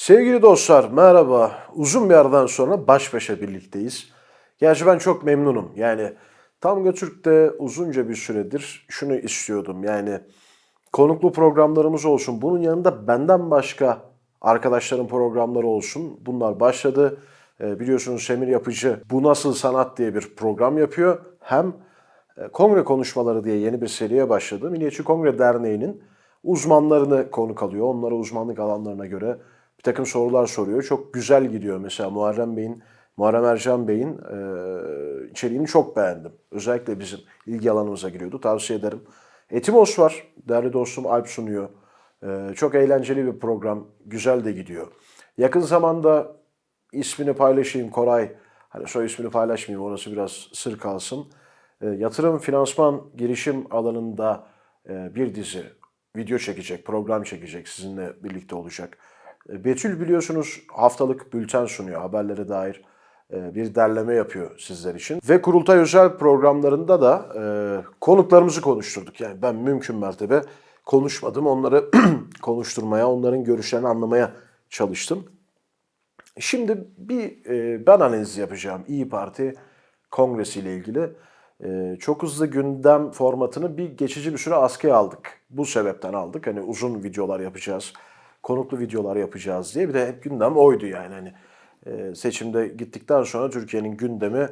Sevgili dostlar merhaba. Uzun bir aradan sonra baş başa birlikteyiz. Gerçi ben çok memnunum. Yani tam Götürk'te uzunca bir süredir şunu istiyordum. Yani konuklu programlarımız olsun. Bunun yanında benden başka arkadaşların programları olsun. Bunlar başladı. Ee, biliyorsunuz Semir Yapıcı Bu Nasıl Sanat diye bir program yapıyor. Hem e, kongre konuşmaları diye yeni bir seriye başladı. Milliyetçi Kongre Derneği'nin uzmanlarını konuk alıyor. Onlara uzmanlık alanlarına göre bir takım sorular soruyor. Çok güzel gidiyor mesela Muharrem Bey'in, Muharrem Ercan Bey'in e, içeriğini çok beğendim. Özellikle bizim ilgi alanımıza giriyordu. Tavsiye ederim. Etimos var. Değerli dostum Alp sunuyor. E, çok eğlenceli bir program. Güzel de gidiyor. Yakın zamanda ismini paylaşayım Koray. Hani soy ismini paylaşmayayım orası biraz sır kalsın. E, yatırım, finansman, girişim alanında e, bir dizi video çekecek, program çekecek, sizinle birlikte olacak. E, Betül biliyorsunuz haftalık bülten sunuyor, haberlere dair e, bir derleme yapıyor sizler için. Ve Kurultay özel programlarında da e, konuklarımızı konuşturduk. Yani ben mümkün mertebe konuşmadım, onları konuşturmaya, onların görüşlerini anlamaya çalıştım. Şimdi bir ben analiz yapacağım İyi Parti Kongresi ile ilgili. Çok hızlı gündem formatını bir geçici bir süre askıya aldık. Bu sebepten aldık. Hani uzun videolar yapacağız, konuklu videolar yapacağız diye. Bir de hep gündem oydu yani. Hani e, seçimde gittikten sonra Türkiye'nin gündemi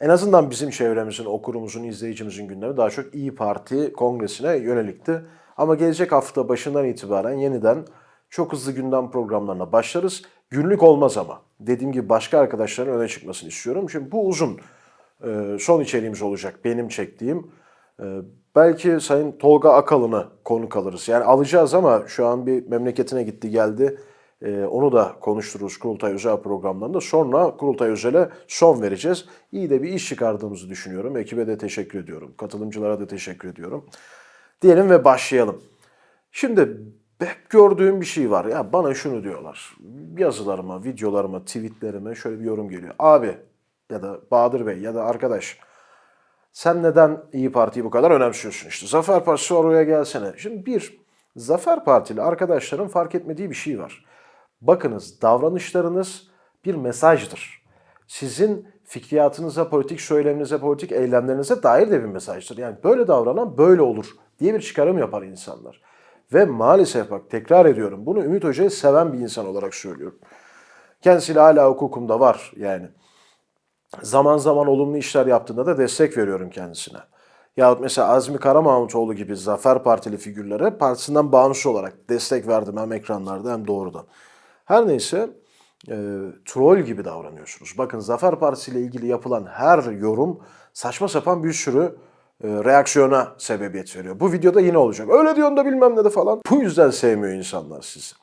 en azından bizim çevremizin, okurumuzun, izleyicimizin gündemi daha çok İyi Parti Kongresi'ne yönelikti. Ama gelecek hafta başından itibaren yeniden çok hızlı gündem programlarına başlarız. Günlük olmaz ama. Dediğim gibi başka arkadaşların öne çıkmasını istiyorum. Şimdi bu uzun e, son içeriğimiz olacak benim çektiğim. Belki Sayın Tolga Akalın'ı konuk alırız. Yani alacağız ama şu an bir memleketine gitti geldi. E, onu da konuştururuz Kurultay Özel programlarında. Sonra Kurultay Özel'e son vereceğiz. İyi de bir iş çıkardığımızı düşünüyorum. Ekibe de teşekkür ediyorum. Katılımcılara da teşekkür ediyorum. Diyelim ve başlayalım. Şimdi hep gördüğüm bir şey var. Ya bana şunu diyorlar. Yazılarıma, videolarıma, tweetlerime şöyle bir yorum geliyor. Abi ya da Bahadır Bey ya da arkadaş sen neden İyi Parti'yi bu kadar önemsiyorsun işte. Zafer Partisi oraya gelsene. Şimdi bir, Zafer Partili arkadaşların fark etmediği bir şey var. Bakınız davranışlarınız bir mesajdır. Sizin fikriyatınıza, politik söyleminize, politik eylemlerinize dair de bir mesajdır. Yani böyle davranan böyle olur diye bir çıkarım yapar insanlar. Ve maalesef bak tekrar ediyorum bunu Ümit Hoca'yı seven bir insan olarak söylüyorum. Kendisiyle hala hukukumda var yani. Zaman zaman olumlu işler yaptığında da destek veriyorum kendisine. Yahut mesela Azmi Karamahmutoğlu gibi Zafer Partili figürlere partisinden bağımsız olarak destek verdim hem ekranlarda hem doğrudan. Her neyse e, troll gibi davranıyorsunuz. Bakın Zafer Partisi ile ilgili yapılan her yorum saçma sapan bir sürü e, reaksiyona sebebiyet veriyor. Bu videoda yine olacak. Öyle diyorsun da bilmem ne de falan. Bu yüzden sevmiyor insanlar sizi.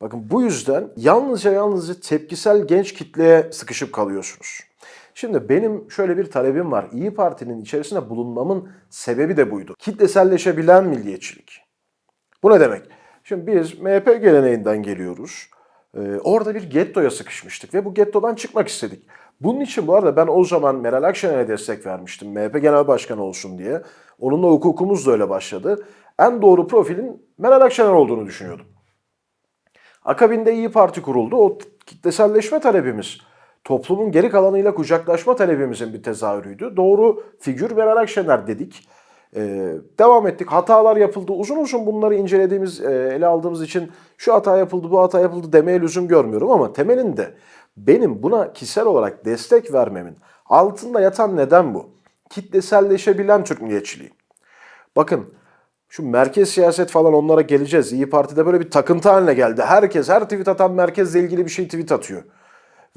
Bakın bu yüzden yalnızca yalnızca tepkisel genç kitleye sıkışıp kalıyorsunuz. Şimdi benim şöyle bir talebim var. İyi Parti'nin içerisinde bulunmamın sebebi de buydu. Kitleselleşebilen milliyetçilik. Bu ne demek? Şimdi biz MHP geleneğinden geliyoruz. Ee, orada bir gettoya sıkışmıştık ve bu gettodan çıkmak istedik. Bunun için bu arada ben o zaman Meral Akşener'e destek vermiştim. MHP Genel Başkanı olsun diye. Onunla hukukumuz da öyle başladı. En doğru profilin Meral Akşener olduğunu düşünüyordum. Akabinde İyi Parti kuruldu. O kitleselleşme talebimiz toplumun geri kalanıyla kucaklaşma talebimizin bir tezahürüydü. Doğru figür Meral Akşener dedik. Ee, devam ettik. Hatalar yapıldı. Uzun uzun bunları incelediğimiz, e, ele aldığımız için şu hata yapıldı, bu hata yapıldı demeye lüzum görmüyorum ama temelinde benim buna kişisel olarak destek vermemin altında yatan neden bu. Kitleselleşebilen Türk milliyetçiliği. Bakın şu merkez siyaset falan onlara geleceğiz. İyi Parti'de böyle bir takıntı haline geldi. Herkes her tweet atan merkezle ilgili bir şey tweet atıyor.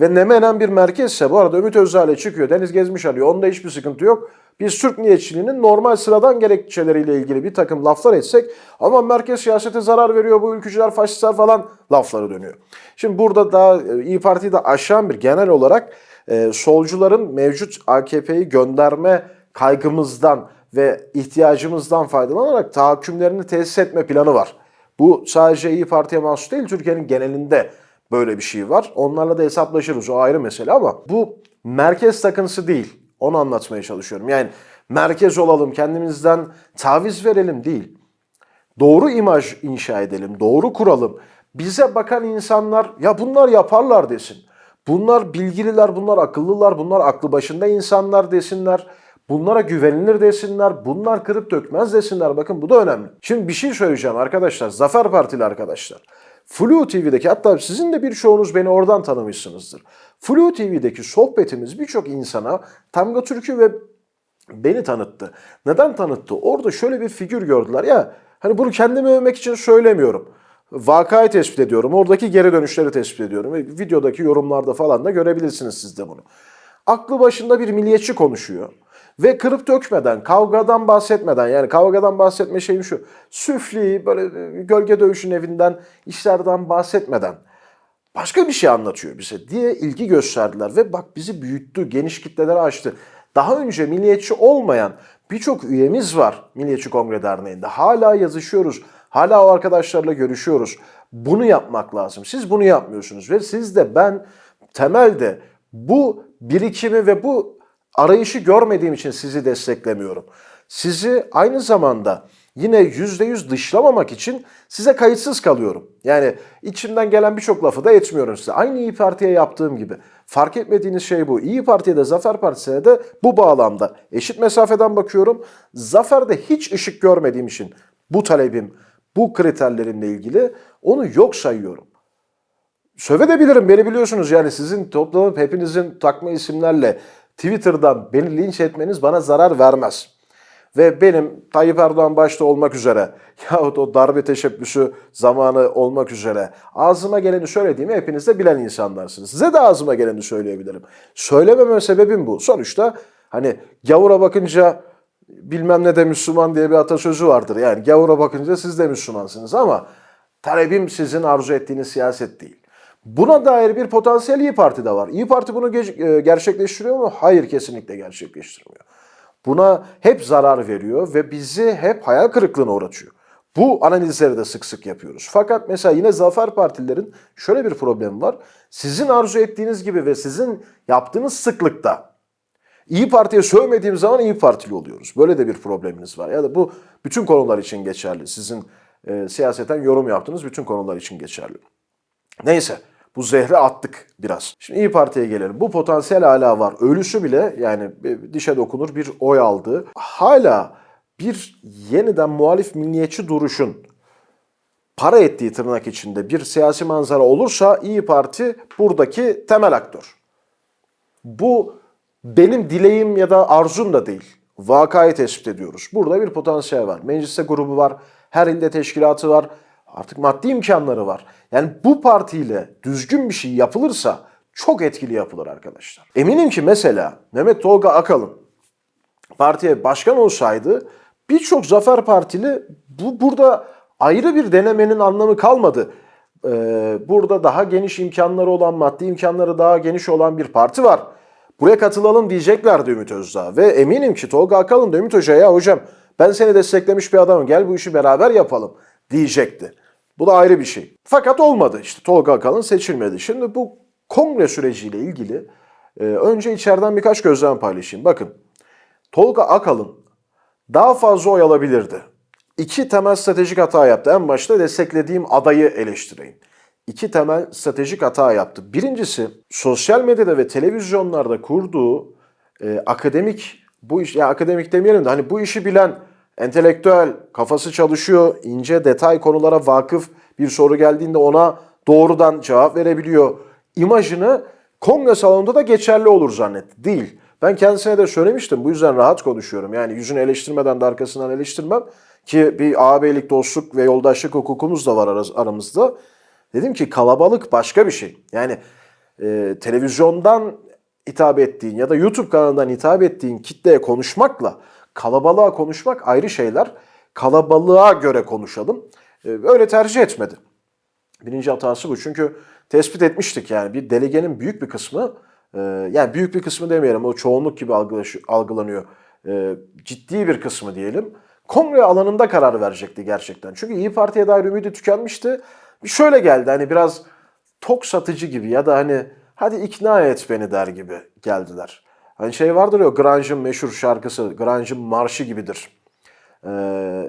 Ve ne menen bir merkezse bu arada Ümit Özdağ'la çıkıyor. Deniz Gezmiş alıyor. Onda hiçbir sıkıntı yok. Biz Türk milliyetçiliğinin normal sıradan gerekçeleriyle ilgili bir takım laflar etsek ama merkez siyasete zarar veriyor bu ülkücüler, faşistler falan lafları dönüyor. Şimdi burada daha e, İyi Parti'yi de aşan bir genel olarak e, solcuların mevcut AKP'yi gönderme kaygımızdan ve ihtiyacımızdan faydalanarak tahakkümlerini tesis etme planı var. Bu sadece İyi Parti'ye mahsus değil, Türkiye'nin genelinde böyle bir şey var. Onlarla da hesaplaşırız o ayrı mesele ama bu merkez takıntısı değil. Onu anlatmaya çalışıyorum. Yani merkez olalım, kendimizden taviz verelim değil. Doğru imaj inşa edelim, doğru kuralım. bize bakan insanlar ya bunlar yaparlar desin. Bunlar bilgililer, bunlar akıllılar, bunlar aklı başında insanlar desinler. Bunlara güvenilir desinler. Bunlar kırıp dökmez desinler. Bakın bu da önemli. Şimdi bir şey söyleyeceğim arkadaşlar. Zafer Partili arkadaşlar. Flu TV'deki hatta sizin de birçoğunuz beni oradan tanımışsınızdır. Flu TV'deki sohbetimiz birçok insana Tamga Türk'ü ve beni tanıttı. Neden tanıttı? Orada şöyle bir figür gördüler. Ya hani bunu kendimi övmek için söylemiyorum. Vakayı tespit ediyorum. Oradaki geri dönüşleri tespit ediyorum. Ve videodaki yorumlarda falan da görebilirsiniz siz de bunu. Aklı başında bir milliyetçi konuşuyor. Ve kırıp dökmeden, kavgadan bahsetmeden yani kavgadan bahsetme şeyim şu. Süfli, böyle e, gölge dövüşün evinden, işlerden bahsetmeden başka bir şey anlatıyor bize diye ilgi gösterdiler. Ve bak bizi büyüttü, geniş kitlelere açtı. Daha önce milliyetçi olmayan birçok üyemiz var Milliyetçi Kongre Derneği'nde. Hala yazışıyoruz, hala o arkadaşlarla görüşüyoruz. Bunu yapmak lazım. Siz bunu yapmıyorsunuz ve siz de ben temelde bu birikimi ve bu arayışı görmediğim için sizi desteklemiyorum. Sizi aynı zamanda yine yüzde yüz dışlamamak için size kayıtsız kalıyorum. Yani içimden gelen birçok lafı da etmiyorum size. Aynı İyi Parti'ye yaptığım gibi. Fark etmediğiniz şey bu. İyi Parti'ye de Zafer Partisi'ne de bu bağlamda eşit mesafeden bakıyorum. Zafer'de hiç ışık görmediğim için bu talebim, bu kriterlerimle ilgili onu yok sayıyorum. Sövedebilirim beni biliyorsunuz yani sizin toplanıp hepinizin takma isimlerle Twitter'dan beni linç etmeniz bana zarar vermez. Ve benim Tayyip Erdoğan başta olmak üzere yahut o darbe teşebbüsü zamanı olmak üzere ağzıma geleni söylediğimi hepiniz de bilen insanlarsınız. Size de ağzıma geleni söyleyebilirim. Söylememe sebebim bu. Sonuçta hani gavura bakınca bilmem ne de Müslüman diye bir atasözü vardır. Yani gavura bakınca siz de Müslümansınız ama talebim sizin arzu ettiğiniz siyaset değil. Buna dair bir potansiyel İyi Parti de var. İyi Parti bunu e, gerçekleştiriyor mu? Hayır kesinlikle gerçekleştirmiyor. Buna hep zarar veriyor ve bizi hep hayal kırıklığına uğratıyor. Bu analizleri de sık sık yapıyoruz. Fakat mesela yine Zafer Partilerin şöyle bir problemi var. Sizin arzu ettiğiniz gibi ve sizin yaptığınız sıklıkta İyi Parti'ye sövmediğim zaman İyi Partili oluyoruz. Böyle de bir probleminiz var. Ya da bu bütün konular için geçerli. Sizin e, siyaseten yorum yaptığınız bütün konular için geçerli. Neyse bu zehri attık biraz. Şimdi İyi Parti'ye gelelim. Bu potansiyel hala var. Ölüsü bile yani dişe dokunur bir oy aldı. Hala bir yeniden muhalif milliyetçi duruşun para ettiği tırnak içinde bir siyasi manzara olursa İyi Parti buradaki temel aktör. Bu benim dileğim ya da arzum da değil. Vakayı tespit ediyoruz. Burada bir potansiyel var. Mecliste grubu var. Her ilde teşkilatı var. Artık maddi imkanları var. Yani bu partiyle düzgün bir şey yapılırsa çok etkili yapılır arkadaşlar. Eminim ki mesela Mehmet Tolga Akalın partiye başkan olsaydı birçok Zafer Partili bu burada ayrı bir denemenin anlamı kalmadı. Ee, burada daha geniş imkanları olan, maddi imkanları daha geniş olan bir parti var. Buraya katılalım diyeceklerdi Ümit Özdağ. Ve eminim ki Tolga Akalın da Ümit Hoca'ya ya hocam ben seni desteklemiş bir adamım gel bu işi beraber yapalım diyecekti. Bu da ayrı bir şey. Fakat olmadı işte Tolga Akalın seçilmedi. Şimdi bu kongre süreciyle ilgili e, önce içeriden birkaç gözlem paylaşayım. Bakın Tolga Akalın daha fazla oy alabilirdi. İki temel stratejik hata yaptı. En başta desteklediğim adayı eleştireyim. İki temel stratejik hata yaptı. Birincisi sosyal medyada ve televizyonlarda kurduğu e, akademik bu iş ya akademik demeyelim de hani bu işi bilen entelektüel, kafası çalışıyor, ince detay konulara vakıf bir soru geldiğinde ona doğrudan cevap verebiliyor. İmajını kongre salonunda da geçerli olur zannetti. Değil. Ben kendisine de söylemiştim. Bu yüzden rahat konuşuyorum. Yani yüzünü eleştirmeden de arkasından eleştirmem. Ki bir ağabeylik, dostluk ve yoldaşlık hukukumuz da var aramızda. Dedim ki kalabalık başka bir şey. Yani e, televizyondan hitap ettiğin ya da YouTube kanalından hitap ettiğin kitleye konuşmakla kalabalığa konuşmak ayrı şeyler. Kalabalığa göre konuşalım. E, öyle tercih etmedi. Birinci hatası bu. Çünkü tespit etmiştik yani bir delegenin büyük bir kısmı e, yani büyük bir kısmı demeyelim o çoğunluk gibi algılanıyor. E, ciddi bir kısmı diyelim. Kongre alanında karar verecekti gerçekten. Çünkü İyi Parti'ye dair ümidi tükenmişti. Şöyle geldi hani biraz tok satıcı gibi ya da hani hadi ikna et beni der gibi geldiler. Hani şey vardır ya Grunge'ın meşhur şarkısı, Grunge'ın marşı gibidir. Ee,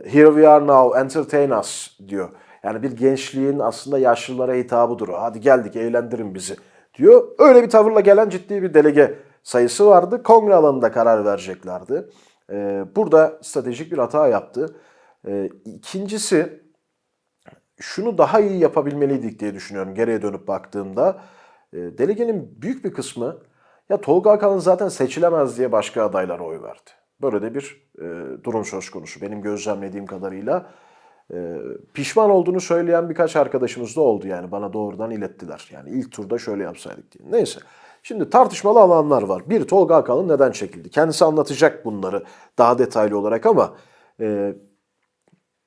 Here we are now, entertain us diyor. Yani bir gençliğin aslında yaşlılara hitabıdır. Hadi geldik eğlendirin bizi diyor. Öyle bir tavırla gelen ciddi bir delege sayısı vardı. Kongre alanında karar vereceklerdi. Ee, burada stratejik bir hata yaptı. Ee, ikincisi şunu daha iyi yapabilmeliydik diye düşünüyorum geriye dönüp baktığımda. E, delegenin büyük bir kısmı ya Tolga Akalın zaten seçilemez diye başka adaylara oy verdi. Böyle de bir e, durum söz konusu benim gözlemlediğim kadarıyla. E, pişman olduğunu söyleyen birkaç arkadaşımız da oldu yani bana doğrudan ilettiler. Yani ilk turda şöyle yapsaydık diye. Neyse. Şimdi tartışmalı alanlar var. Bir Tolga Akalın neden çekildi? Kendisi anlatacak bunları daha detaylı olarak ama e,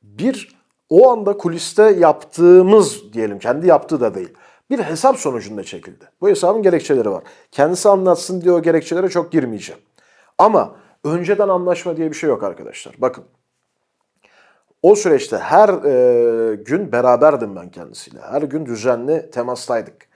bir o anda kuliste yaptığımız diyelim kendi yaptığı da değil. Bir hesap sonucunda çekildi. Bu hesabın gerekçeleri var. Kendisi anlatsın diye o gerekçelere çok girmeyeceğim. Ama önceden anlaşma diye bir şey yok arkadaşlar. Bakın. O süreçte her e, gün beraberdim ben kendisiyle. Her gün düzenli temastaydık.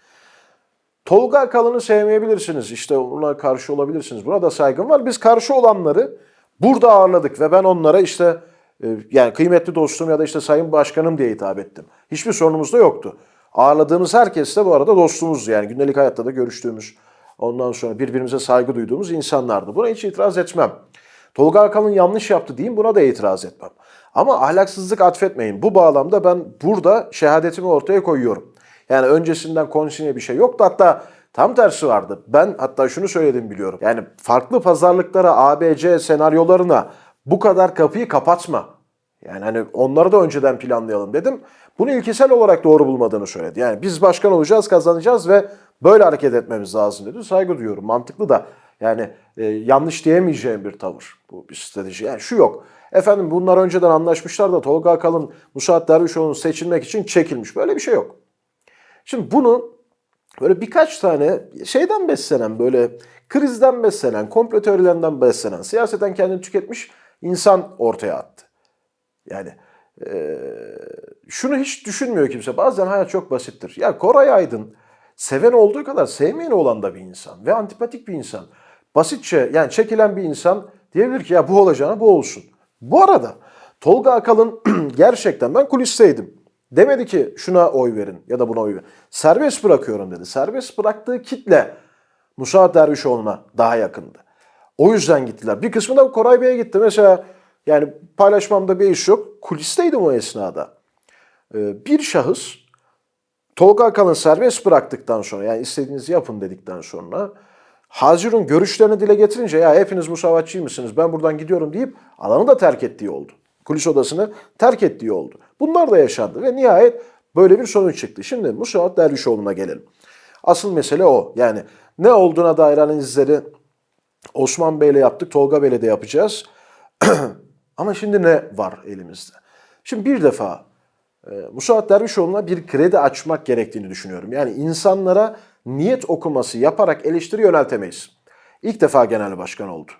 Tolga Akalın'ı sevmeyebilirsiniz. İşte ona karşı olabilirsiniz. Buna da saygım var. Biz karşı olanları burada ağırladık ve ben onlara işte e, yani kıymetli dostum ya da işte sayın başkanım diye hitap ettim. Hiçbir sorunumuz da yoktu. Ağırladığımız herkes de bu arada dostumuz yani gündelik hayatta da görüştüğümüz ondan sonra birbirimize saygı duyduğumuz insanlardı. Buna hiç itiraz etmem. Tolga Akalın yanlış yaptı diyeyim buna da itiraz etmem. Ama ahlaksızlık atfetmeyin. Bu bağlamda ben burada şehadetimi ortaya koyuyorum. Yani öncesinden konsinye bir şey yoktu. Hatta tam tersi vardı. Ben hatta şunu söyledim biliyorum. Yani farklı pazarlıklara, ABC senaryolarına bu kadar kapıyı kapatma. Yani hani onları da önceden planlayalım dedim. Bunu ilkesel olarak doğru bulmadığını söyledi. Yani biz başkan olacağız, kazanacağız ve böyle hareket etmemiz lazım dedi. Saygı duyuyorum. Mantıklı da yani e, yanlış diyemeyeceğim bir tavır bu bir strateji. Yani şu yok. Efendim bunlar önceden anlaşmışlar da Tolga Akalın Musaat Dervişoğlu'nu seçilmek için çekilmiş. Böyle bir şey yok. Şimdi bunu böyle birkaç tane şeyden beslenen böyle krizden beslenen, komplo teorilerinden beslenen, siyaseten kendini tüketmiş insan ortaya attı. Yani e, şunu hiç düşünmüyor kimse. Bazen hayat çok basittir. Ya Koray Aydın seven olduğu kadar sevmeyen olan da bir insan ve antipatik bir insan. Basitçe yani çekilen bir insan diyebilir ki ya bu olacağına bu olsun. Bu arada Tolga Akalın gerçekten ben kulisteydim. Demedi ki şuna oy verin ya da buna oy verin. Serbest bırakıyorum dedi. Serbest bıraktığı kitle Musa Dervişoğlu'na daha yakındı. O yüzden gittiler. Bir kısmı da Koray Bey'e gitti. Mesela yani paylaşmamda bir iş yok. Kulisteydim o esnada. Ee, bir şahıs Tolga Akalın serbest bıraktıktan sonra yani istediğinizi yapın dedikten sonra Hazirun görüşlerini dile getirince ya hepiniz musavatçı mısınız ben buradan gidiyorum deyip alanı da terk ettiği oldu. Kulis odasını terk ettiği oldu. Bunlar da yaşandı ve nihayet böyle bir sonuç çıktı. Şimdi Musavat Dervişoğlu'na gelelim. Asıl mesele o. Yani ne olduğuna dair analizleri Osman Bey'le yaptık, Tolga Bey'le de yapacağız. Ama şimdi ne var elimizde? Şimdi bir defa e, Musavat Dervişoğlu'na bir kredi açmak gerektiğini düşünüyorum. Yani insanlara niyet okuması yaparak eleştiri yöneltemeyiz. İlk defa genel başkan oldu.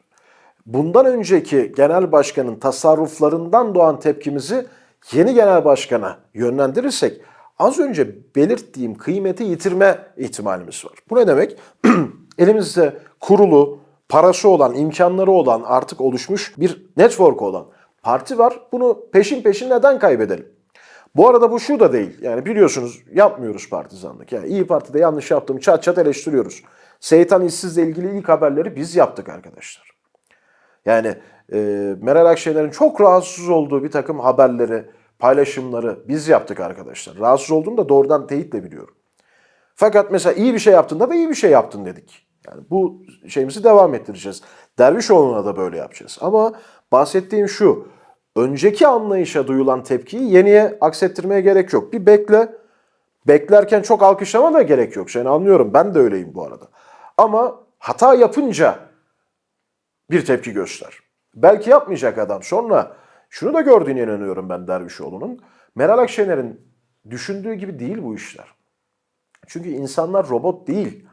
Bundan önceki genel başkanın tasarruflarından doğan tepkimizi yeni genel başkana yönlendirirsek az önce belirttiğim kıymeti yitirme ihtimalimiz var. Bu ne demek? Elimizde kurulu, parası olan, imkanları olan, artık oluşmuş bir network olan parti var. Bunu peşin peşin neden kaybedelim? Bu arada bu şu da değil. Yani biliyorsunuz yapmıyoruz partizanlık. Yani İyi Parti'de yanlış yaptım çat çat eleştiriyoruz. Seytan İşsiz'le ilgili ilk haberleri biz yaptık arkadaşlar. Yani e, Meral Akşener'in çok rahatsız olduğu bir takım haberleri, paylaşımları biz yaptık arkadaşlar. Rahatsız olduğunu da doğrudan teyitle biliyorum. Fakat mesela iyi bir şey yaptığında da iyi bir şey yaptın dedik. Yani bu şeyimizi devam ettireceğiz. Dervişoğlu'na da böyle yapacağız. Ama bahsettiğim şu, önceki anlayışa duyulan tepkiyi yeniye aksettirmeye gerek yok. Bir bekle, beklerken çok alkışlama da gerek yok. Yani anlıyorum, ben de öyleyim bu arada. Ama hata yapınca bir tepki göster. Belki yapmayacak adam. Sonra şunu da gördüğüne inanıyorum ben Dervişoğlu'nun. Meral Akşener'in düşündüğü gibi değil bu işler. Çünkü insanlar robot değil.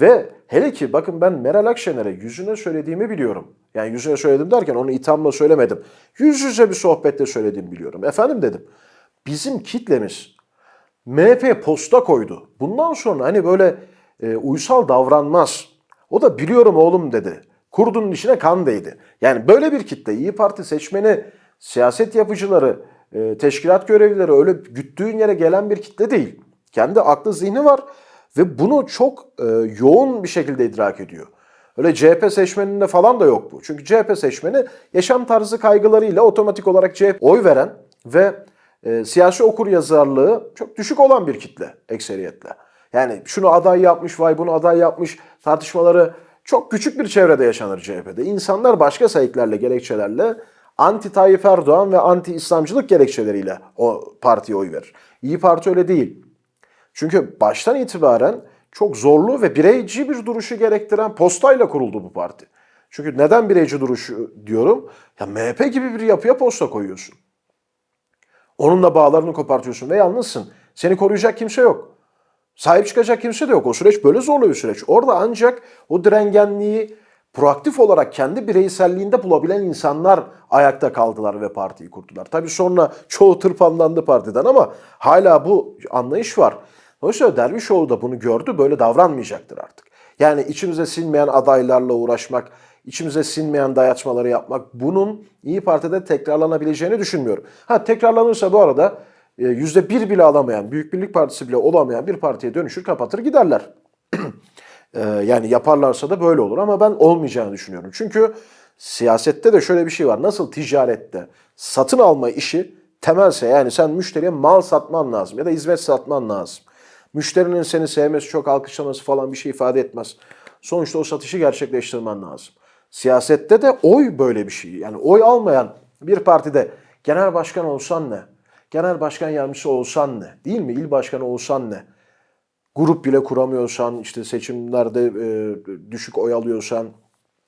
Ve hele ki bakın ben Meral Akşener'e yüzüne söylediğimi biliyorum. Yani yüzüne söyledim derken onu ithamla söylemedim. Yüz yüze bir sohbette söylediğimi biliyorum. Efendim dedim. Bizim kitlemiz MHP posta koydu. Bundan sonra hani böyle e, uysal davranmaz. O da biliyorum oğlum dedi. Kurdunun işine kan değdi. Yani böyle bir kitle İyi Parti seçmeni, siyaset yapıcıları e, teşkilat görevlileri öyle güttüğün yere gelen bir kitle değil. Kendi aklı zihni var ve bunu çok e, yoğun bir şekilde idrak ediyor. Öyle CHP seçmeninde falan da yok bu. Çünkü CHP seçmeni yaşam tarzı kaygılarıyla otomatik olarak CHP oy veren ve e, siyasi okur yazarlığı çok düşük olan bir kitle ekseriyetle. Yani şunu aday yapmış, vay bunu aday yapmış tartışmaları çok küçük bir çevrede yaşanır CHP'de. İnsanlar başka sayıklarla, gerekçelerle anti Tayyip Erdoğan ve anti İslamcılık gerekçeleriyle o partiye oy verir. İyi Parti öyle değil. Çünkü baştan itibaren çok zorlu ve bireyci bir duruşu gerektiren postayla kuruldu bu parti. Çünkü neden bireyci duruşu diyorum? Ya MHP gibi bir yapıya posta koyuyorsun. Onunla bağlarını kopartıyorsun ve yalnızsın. Seni koruyacak kimse yok. Sahip çıkacak kimse de yok. O süreç böyle zorlu bir süreç. Orada ancak o direngenliği proaktif olarak kendi bireyselliğinde bulabilen insanlar ayakta kaldılar ve partiyi kurdular. Tabii sonra çoğu tırpanlandı partiden ama hala bu anlayış var. Dolayısıyla Dervişoğlu da bunu gördü, böyle davranmayacaktır artık. Yani içimize sinmeyen adaylarla uğraşmak, içimize sinmeyen dayatmaları yapmak bunun İyi Parti'de tekrarlanabileceğini düşünmüyorum. Ha tekrarlanırsa bu arada e, yüzde bir bile alamayan, Büyük Birlik Partisi bile olamayan bir partiye dönüşür, kapatır giderler. Ee, yani yaparlarsa da böyle olur ama ben olmayacağını düşünüyorum. Çünkü siyasette de şöyle bir şey var. Nasıl ticarette satın alma işi temelse yani sen müşteriye mal satman lazım ya da hizmet satman lazım. Müşterinin seni sevmesi, çok alkışlaması falan bir şey ifade etmez. Sonuçta o satışı gerçekleştirmen lazım. Siyasette de oy böyle bir şey. Yani oy almayan bir partide genel başkan olsan ne? Genel başkan yardımcısı olsan ne? Değil mi? İl başkanı olsan ne? grup bile kuramıyorsan, işte seçimlerde e, düşük oy alıyorsan,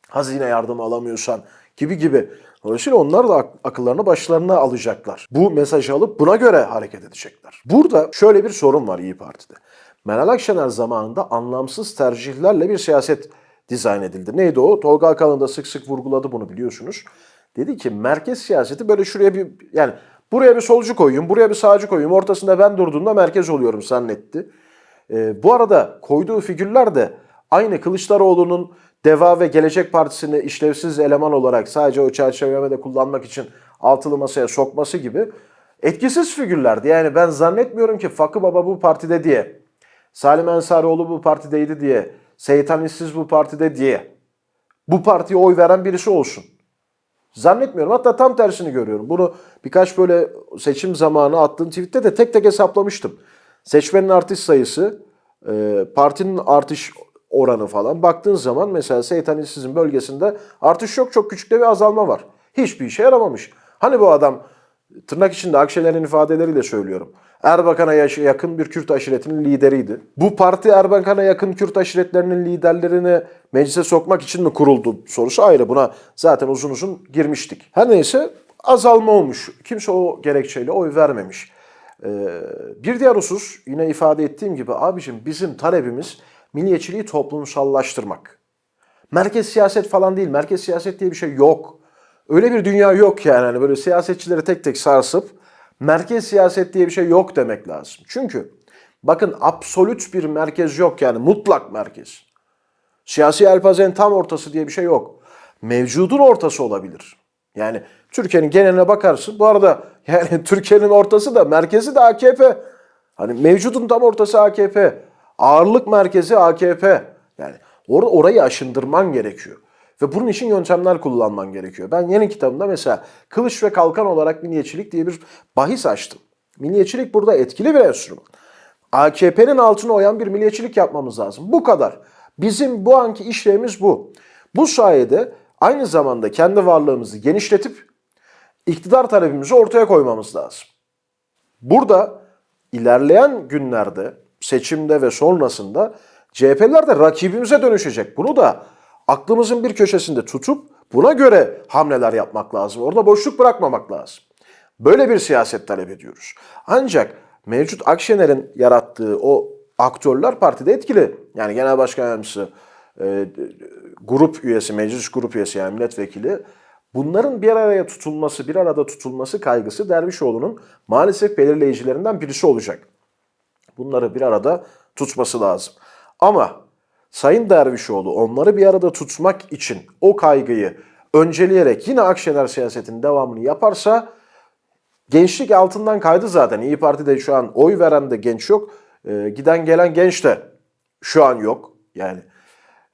hazine yardımı alamıyorsan gibi gibi. Dolayısıyla onlar da ak- akıllarını başlarına alacaklar. Bu mesajı alıp buna göre hareket edecekler. Burada şöyle bir sorun var İyi Parti'de. Meral Akşener zamanında anlamsız tercihlerle bir siyaset dizayn edildi. Neydi o? Tolga Akalın da sık sık vurguladı bunu biliyorsunuz. Dedi ki merkez siyaseti böyle şuraya bir yani buraya bir solcu koyayım, buraya bir sağcı koyayım, ortasında ben durduğumda merkez oluyorum zannetti. Ee, bu arada koyduğu figürler de aynı Kılıçdaroğlu'nun Deva ve Gelecek Partisi'ni işlevsiz eleman olarak sadece o çerçevelemede kullanmak için altılı masaya sokması gibi etkisiz figürlerdi. Yani ben zannetmiyorum ki Fakı Baba bu partide diye, Salim Ensarioğlu bu partideydi diye, Seyit Hanissiz bu partide diye bu partiye oy veren birisi olsun. Zannetmiyorum. Hatta tam tersini görüyorum. Bunu birkaç böyle seçim zamanı attığım tweette de tek tek hesaplamıştım. Seçmenin artış sayısı, e, partinin artış oranı falan baktığın zaman mesela Seyit Hanisiz'in bölgesinde artış yok çok küçük de bir azalma var. Hiçbir işe yaramamış. Hani bu adam tırnak içinde Akşener'in ifadeleriyle söylüyorum. Erbakan'a yakın bir Kürt aşiretinin lideriydi. Bu parti Erbakan'a yakın Kürt aşiretlerinin liderlerini meclise sokmak için mi kuruldu sorusu ayrı. Buna zaten uzun uzun girmiştik. Her neyse azalma olmuş. Kimse o gerekçeyle oy vermemiş. Ee, bir diğer husus yine ifade ettiğim gibi abicim bizim talebimiz milliyetçiliği toplumsallaştırmak. Merkez siyaset falan değil. Merkez siyaset diye bir şey yok. Öyle bir dünya yok yani. Hani böyle siyasetçileri tek tek sarsıp merkez siyaset diye bir şey yok demek lazım. Çünkü bakın absolut bir merkez yok yani mutlak merkez. Siyasi elpazenin tam ortası diye bir şey yok. Mevcudun ortası olabilir. Yani Türkiye'nin geneline bakarsın. Bu arada yani Türkiye'nin ortası da merkezi de AKP. Hani mevcudun tam ortası AKP. Ağırlık merkezi AKP. Yani or orayı aşındırman gerekiyor. Ve bunun için yöntemler kullanman gerekiyor. Ben yeni kitabımda mesela kılıç ve kalkan olarak milliyetçilik diye bir bahis açtım. Milliyetçilik burada etkili bir enstrüman. AKP'nin altına oyan bir milliyetçilik yapmamız lazım. Bu kadar. Bizim bu anki işlevimiz bu. Bu sayede aynı zamanda kendi varlığımızı genişletip iktidar talebimizi ortaya koymamız lazım. Burada ilerleyen günlerde, seçimde ve sonrasında CHP'liler de rakibimize dönüşecek. Bunu da aklımızın bir köşesinde tutup buna göre hamleler yapmak lazım. Orada boşluk bırakmamak lazım. Böyle bir siyaset talep ediyoruz. Ancak mevcut Akşener'in yarattığı o aktörler partide etkili. Yani genel başkan yardımcısı, e, grup üyesi, meclis grup üyesi yani milletvekili bunların bir araya tutulması, bir arada tutulması kaygısı Dervişoğlu'nun maalesef belirleyicilerinden birisi olacak. Bunları bir arada tutması lazım. Ama Sayın Dervişoğlu onları bir arada tutmak için o kaygıyı önceleyerek yine Akşener siyasetinin devamını yaparsa gençlik altından kaydı zaten. İyi Parti'de şu an oy veren de genç yok. E, giden gelen genç de şu an yok. Yani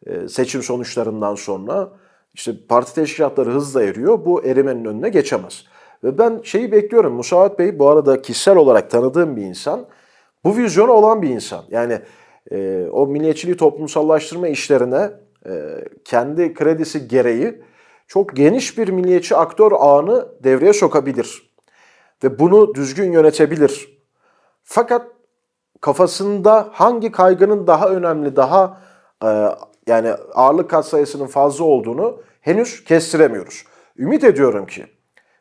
e, seçim sonuçlarından sonra işte parti teşkilatları hızla eriyor. Bu erimenin önüne geçemez. Ve ben şeyi bekliyorum. Musavat Bey bu arada kişisel olarak tanıdığım bir insan. Bu vizyonu olan bir insan. Yani e, o milliyetçiliği toplumsallaştırma işlerine e, kendi kredisi gereği çok geniş bir milliyetçi aktör ağını devreye sokabilir. Ve bunu düzgün yönetebilir. Fakat kafasında hangi kaygının daha önemli, daha e, yani ağırlık katsayısının fazla olduğunu henüz kestiremiyoruz. Ümit ediyorum ki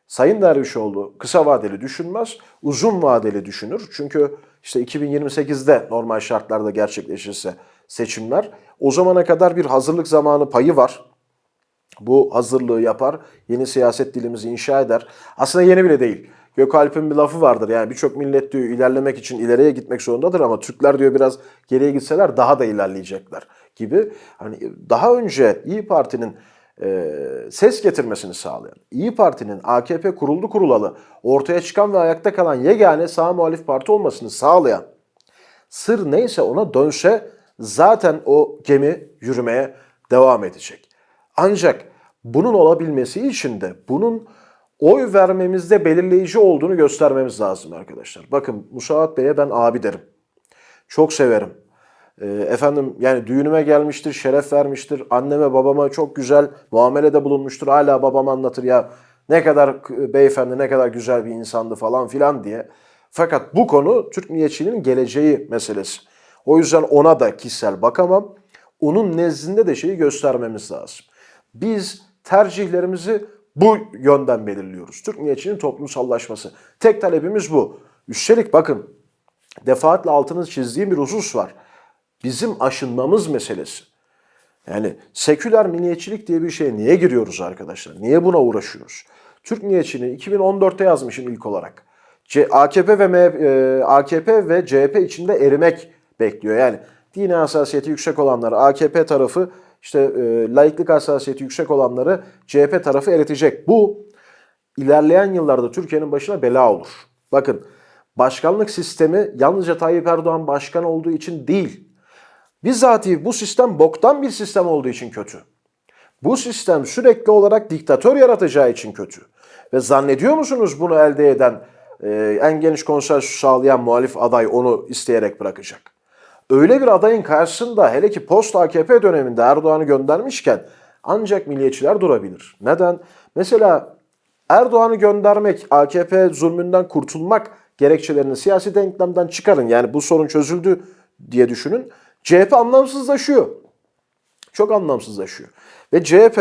Sayın Dervişoğlu kısa vadeli düşünmez, uzun vadeli düşünür. Çünkü işte 2028'de normal şartlarda gerçekleşirse seçimler o zamana kadar bir hazırlık zamanı payı var. Bu hazırlığı yapar, yeni siyaset dilimizi inşa eder. Aslında yeni bile değil. Gökalp'in bir lafı vardır. Yani birçok millet diyor ilerlemek için ileriye gitmek zorundadır ama Türkler diyor biraz geriye gitseler daha da ilerleyecekler gibi. Hani daha önce İyi Parti'nin e, ses getirmesini sağlayan, İyi Parti'nin AKP kuruldu kurulalı ortaya çıkan ve ayakta kalan yegane sağ muhalif parti olmasını sağlayan sır neyse ona dönse zaten o gemi yürümeye devam edecek. Ancak bunun olabilmesi için de bunun oy vermemizde belirleyici olduğunu göstermemiz lazım arkadaşlar. Bakın Musavat Bey'e ben abi derim. Çok severim. E, efendim yani düğünüme gelmiştir, şeref vermiştir. Anneme babama çok güzel muamelede bulunmuştur. Hala babam anlatır ya ne kadar beyefendi, ne kadar güzel bir insandı falan filan diye. Fakat bu konu Türk milliyetçiliğinin geleceği meselesi. O yüzden ona da kişisel bakamam. Onun nezdinde de şeyi göstermemiz lazım. Biz tercihlerimizi bu yönden belirliyoruz. Türk milliyetçiliğinin toplumsallaşması. Tek talebimiz bu. Üstelik bakın defaatle altını çizdiğim bir husus var. Bizim aşınmamız meselesi. Yani seküler milliyetçilik diye bir şeye niye giriyoruz arkadaşlar? Niye buna uğraşıyoruz? Türk milliyetçiliğini 2014'te yazmışım ilk olarak. C AKP ve M e, AKP ve CHP içinde erimek bekliyor. Yani dini hassasiyeti yüksek olanları AKP tarafı işte e, laiklik hassasiyeti yüksek olanları CHP tarafı eritecek. Bu ilerleyen yıllarda Türkiye'nin başına bela olur. Bakın başkanlık sistemi yalnızca Tayyip Erdoğan başkan olduğu için değil. Bizzati bu sistem boktan bir sistem olduğu için kötü. Bu sistem sürekli olarak diktatör yaratacağı için kötü. Ve zannediyor musunuz bunu elde eden, e, en geniş konsensüs sağlayan muhalif aday onu isteyerek bırakacak? Öyle bir adayın karşısında hele ki post AKP döneminde Erdoğan'ı göndermişken ancak milliyetçiler durabilir. Neden? Mesela Erdoğan'ı göndermek, AKP zulmünden kurtulmak gerekçelerini siyasi denklemden çıkarın. Yani bu sorun çözüldü diye düşünün. CHP anlamsızlaşıyor. Çok anlamsızlaşıyor. Ve CHP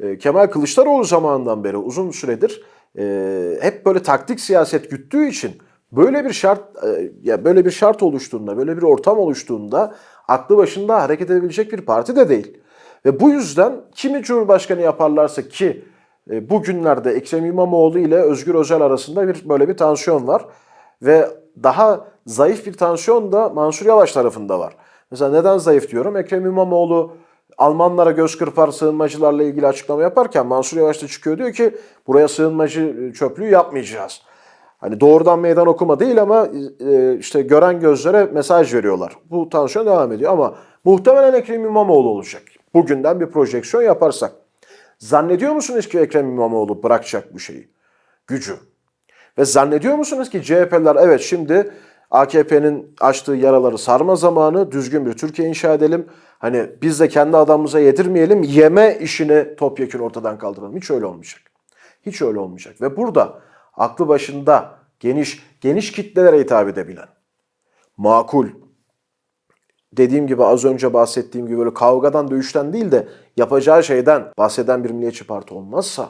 e, Kemal Kılıçdaroğlu zamanından beri uzun süredir e, hep böyle taktik siyaset güttüğü için böyle bir şart e, ya böyle bir şart oluştuğunda, böyle bir ortam oluştuğunda aklı başında hareket edebilecek bir parti de değil. Ve bu yüzden kimi cumhurbaşkanı yaparlarsa ki bugünlerde Ekrem İmamoğlu ile Özgür Özel arasında bir böyle bir tansiyon var ve daha zayıf bir tansiyon da Mansur Yavaş tarafında var. Mesela neden zayıf diyorum? Ekrem İmamoğlu Almanlara göz kırpar sığınmacılarla ilgili açıklama yaparken Mansur Yavaş da çıkıyor diyor ki buraya sığınmacı çöplüğü yapmayacağız. Hani doğrudan meydan okuma değil ama e, işte gören gözlere mesaj veriyorlar. Bu tansiyon devam ediyor ama muhtemelen Ekrem İmamoğlu olacak. Bugünden bir projeksiyon yaparsak. Zannediyor musunuz ki Ekrem İmamoğlu bırakacak bu şeyi? Gücü. Ve zannediyor musunuz ki CHP'ler evet şimdi AKP'nin açtığı yaraları sarma zamanı düzgün bir Türkiye inşa edelim. Hani biz de kendi adamımıza yedirmeyelim, yeme işini topyekun ortadan kaldıralım. Hiç öyle olmayacak. Hiç öyle olmayacak. Ve burada aklı başında geniş geniş kitlelere hitap edebilen, makul, dediğim gibi az önce bahsettiğim gibi böyle kavgadan dövüşten değil de yapacağı şeyden bahseden bir milliyetçi parti olmazsa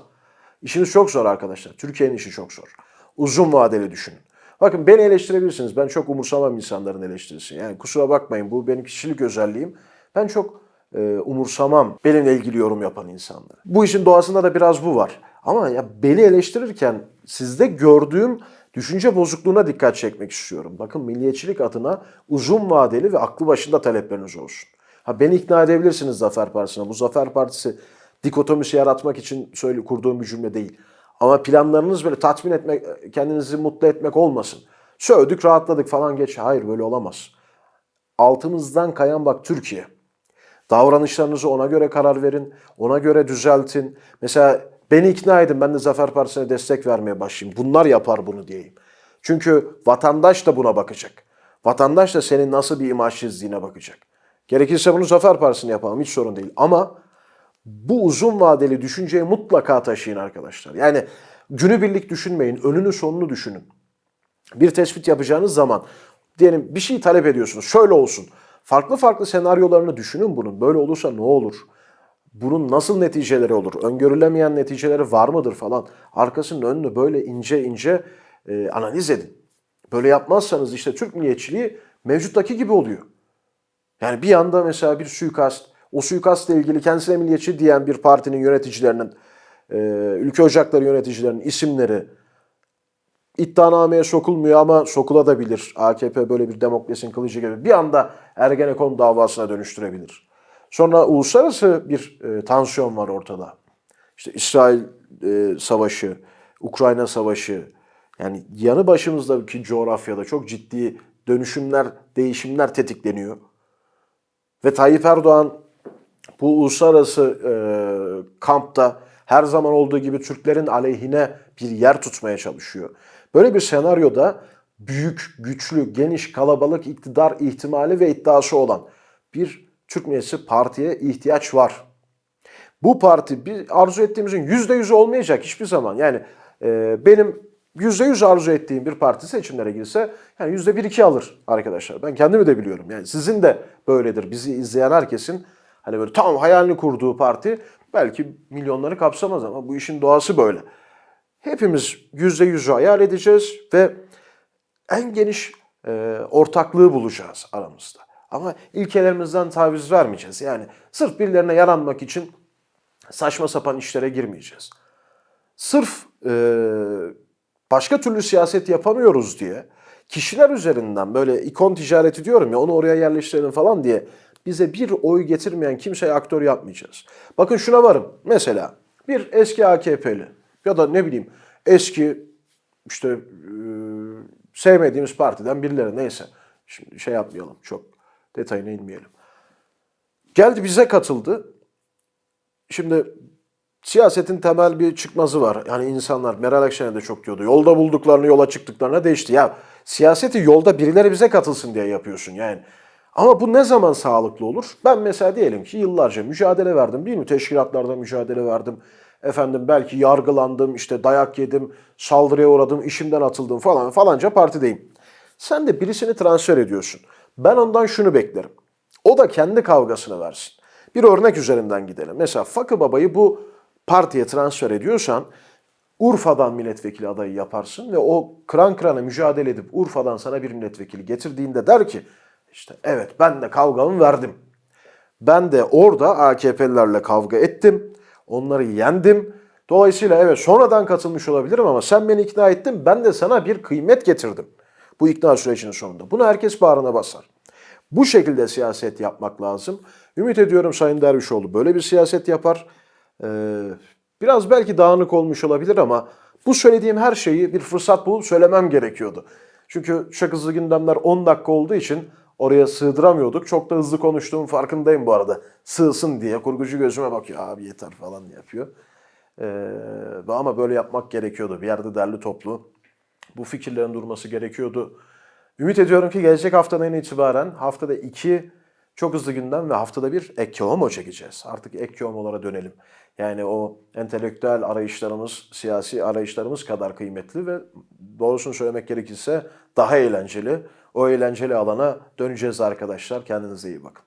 işiniz çok zor arkadaşlar. Türkiye'nin işi çok zor. Uzun vadeli düşünün. Bakın beni eleştirebilirsiniz. Ben çok umursamam insanların eleştirisini. Yani kusura bakmayın bu benim kişilik özelliğim. Ben çok e, umursamam benimle ilgili yorum yapan insanları. Bu işin doğasında da biraz bu var. Ama ya beni eleştirirken sizde gördüğüm düşünce bozukluğuna dikkat çekmek istiyorum. Bakın milliyetçilik adına uzun vadeli ve aklı başında talepleriniz olsun. Ha beni ikna edebilirsiniz Zafer Partisi'ne. Bu Zafer Partisi dikotomisi yaratmak için söyle kurduğum bir cümle değil. Ama planlarınız böyle tatmin etmek, kendinizi mutlu etmek olmasın. Sövdük, rahatladık falan geç. Hayır böyle olamaz. Altımızdan kayan bak Türkiye. Davranışlarınızı ona göre karar verin, ona göre düzeltin. Mesela beni ikna edin, ben de Zafer Partisi'ne destek vermeye başlayayım. Bunlar yapar bunu diyeyim. Çünkü vatandaş da buna bakacak. Vatandaş da senin nasıl bir imaj çizdiğine bakacak. Gerekirse bunu Zafer Partisi'ne yapalım, hiç sorun değil. Ama bu uzun vadeli düşünceyi mutlaka taşıyın arkadaşlar. Yani günübirlik düşünmeyin, önünü sonunu düşünün. Bir tespit yapacağınız zaman diyelim bir şey talep ediyorsunuz. Şöyle olsun. Farklı farklı senaryolarını düşünün bunun. Böyle olursa ne olur? Bunun nasıl neticeleri olur? Öngörülemeyen neticeleri var mıdır falan. Arkasının önünü böyle ince ince e, analiz edin. Böyle yapmazsanız işte Türk milliyetçiliği mevcuttaki gibi oluyor. Yani bir yanda mesela bir suikast, o suikastla ilgili kendisine milliyetçi diyen bir partinin yöneticilerinin, e, ülke ocakları yöneticilerinin isimleri iddianameye sokulmuyor ama sokulabilir. AKP böyle bir demokrasinin kılıcı gibi bir anda Ergenekon davasına dönüştürebilir. Sonra uluslararası bir e, tansiyon var ortada. İşte İsrail e, savaşı, Ukrayna savaşı, yani yanı başımızdaki coğrafyada çok ciddi dönüşümler, değişimler tetikleniyor. Ve Tayyip Erdoğan bu uluslararası e, kampta her zaman olduğu gibi Türklerin aleyhine bir yer tutmaya çalışıyor. Böyle bir senaryoda büyük, güçlü, geniş, kalabalık iktidar ihtimali ve iddiası olan bir Türk Milliyetçi Parti'ye ihtiyaç var. Bu parti bir arzu ettiğimizin yüzde yüzü olmayacak hiçbir zaman. Yani e, benim yüzde yüz arzu ettiğim bir parti seçimlere girse yani yüzde bir iki alır arkadaşlar. Ben kendimi de biliyorum. Yani sizin de böyledir. Bizi izleyen herkesin hani böyle tam hayalini kurduğu parti belki milyonları kapsamaz ama bu işin doğası böyle. Hepimiz yüzde yüzü hayal edeceğiz ve en geniş e, ortaklığı bulacağız aramızda. Ama ilkelerimizden taviz vermeyeceğiz. Yani sırf birilerine yaranmak için saçma sapan işlere girmeyeceğiz. Sırf e, başka türlü siyaset yapamıyoruz diye kişiler üzerinden böyle ikon ticareti diyorum ya onu oraya yerleştirelim falan diye bize bir oy getirmeyen kimseye aktör yapmayacağız. Bakın şuna varım. Mesela bir eski AKP'li ya da ne bileyim eski işte e, sevmediğimiz partiden birileri neyse. Şimdi şey yapmayalım çok detayına inmeyelim. Geldi bize katıldı. Şimdi siyasetin temel bir çıkmazı var. Yani insanlar Meral Akşener de çok diyordu. Yolda bulduklarını yola çıktıklarına değişti. Ya siyaseti yolda birileri bize katılsın diye yapıyorsun yani. Ama bu ne zaman sağlıklı olur? Ben mesela diyelim ki yıllarca mücadele verdim değil mi? Teşkilatlarda mücadele verdim. Efendim belki yargılandım, işte dayak yedim, saldırıya uğradım, işimden atıldım falan falanca partideyim. Sen de birisini transfer ediyorsun. Ben ondan şunu beklerim. O da kendi kavgasını versin. Bir örnek üzerinden gidelim. Mesela Fakı Baba'yı bu partiye transfer ediyorsan Urfa'dan milletvekili adayı yaparsın ve o kıran kırana mücadele edip Urfa'dan sana bir milletvekili getirdiğinde der ki işte evet ben de kavgamı verdim. Ben de orada AKP'lilerle kavga ettim. Onları yendim. Dolayısıyla evet sonradan katılmış olabilirim ama sen beni ikna ettin. Ben de sana bir kıymet getirdim. Bu ikna sürecinin sonunda. Bunu herkes bağrına basar. Bu şekilde siyaset yapmak lazım. Ümit ediyorum Sayın Dervişoğlu böyle bir siyaset yapar. Ee, biraz belki dağınık olmuş olabilir ama bu söylediğim her şeyi bir fırsat bulup söylemem gerekiyordu. Çünkü çok hızlı gündemler 10 dakika olduğu için oraya sığdıramıyorduk. Çok da hızlı konuştuğum farkındayım bu arada. Sığsın diye kurgucu gözüme bakıyor. Abi yeter falan yapıyor. Ee, ama böyle yapmak gerekiyordu. Bir yerde derli toplu. Bu fikirlerin durması gerekiyordu. Ümit ediyorum ki gelecek haftadan itibaren haftada iki çok hızlı gündem ve haftada bir ek çekeceğiz. Artık ek dönelim. Yani o entelektüel arayışlarımız, siyasi arayışlarımız kadar kıymetli ve doğrusunu söylemek gerekirse daha eğlenceli. O eğlenceli alana döneceğiz arkadaşlar. Kendinize iyi bakın.